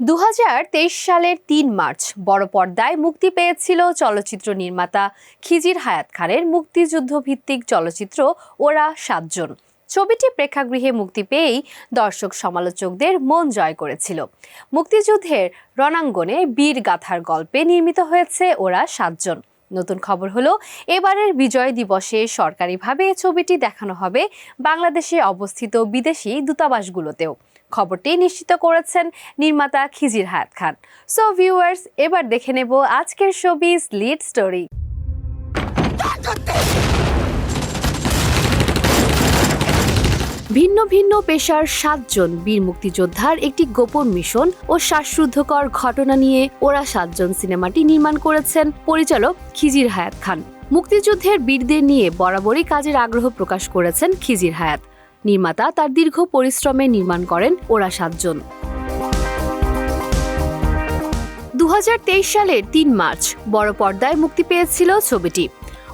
দু হাজার তেইশ সালের তিন মার্চ বড় পর্দায় মুক্তি পেয়েছিল চলচ্চিত্র নির্মাতা খিজির হায়াত খানের মুক্তিযুদ্ধ ভিত্তিক চলচ্চিত্র ওরা সাতজন। ছবিটি প্রেক্ষাগৃহে মুক্তি পেয়েই দর্শক সমালোচকদের মন জয় করেছিল। মুক্তিযুদ্ধের রণাঙ্গনে বীর গাথার গল্পে নির্মিত হয়েছে ওরা সাতজন। নতুন খবর হলো, এবারের বিজয় দিবসে সরকারিভাবে ছবিটি দেখানো হবে বাংলাদেশে অবস্থিত বিদেশি দূতাবাসগুলোতেও। খবরটি নিশ্চিত করেছেন নির্মাতা খিজির হায়াত খান। সো ভিউয়ার্স এবার দেখে নেব আজকের ছবিজ লিড স্টোরি ভিন্ন ভিন্ন পেশার সাতজন বীর মুক্তিযোদ্ধার একটি গোপন মিশন ও শ্বাসরুদ্ধকর ঘটনা নিয়ে ওরা সাতজন সিনেমাটি নির্মাণ করেছেন পরিচালক খিজির হায়াত খান। মুক্তিযুদ্ধের বীরদের নিয়ে বরাবরই কাজের আগ্রহ প্রকাশ করেছেন খিজির হায়াত। নির্মাতা তার দীর্ঘ পরিশ্রমে নির্মাণ করেন ওরা সাতজন। দু হাজার তেইশ সালের তিন মার্চ, বড় পর্দায় মুক্তি পেয়েছিল ছবিটি।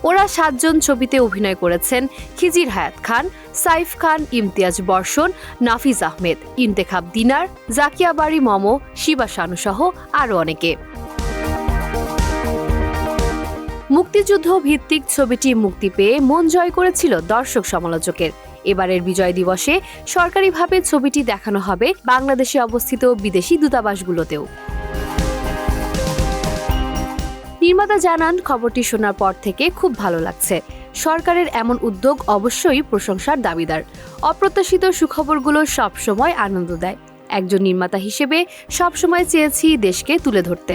ওরা সাতজন ছবিতে অভিনয় করেছেন খিজির হায়াত খান, সাইফ খান, ইমতিয়াজ বর্ষণ, নাফিজ আহমেদ, ইন্তেখাব দিনার, জাকিয়া বাড়ি মম, শিবা শানু সহ আরও অনেকে। মুক্তিযুদ্ধ ভিত্তিক ছবিটি মুক্তি পেয়ে মন জয় করেছিল দর্শক সমালোচকের। এবারের বিজয় দিবসে সরকারিভাবে ছবিটি দেখানো হবে বাংলাদেশে অবস্থিত বিদেশি দূতাবাসগুলোতেও। নির্মাতা জানান, খবরটি শোনার পর থেকে খুব ভালো লাগছে। সরকারের এমন উদ্যোগ অবশ্যই প্রশংসার দাবিদার। অপ্রত্যাশিত সুখবরগুলো সবসময় আনন্দ দেয়। একজন নির্মাতা হিসেবে সবসময় চেয়েছি দেশকে তুলে ধরতে।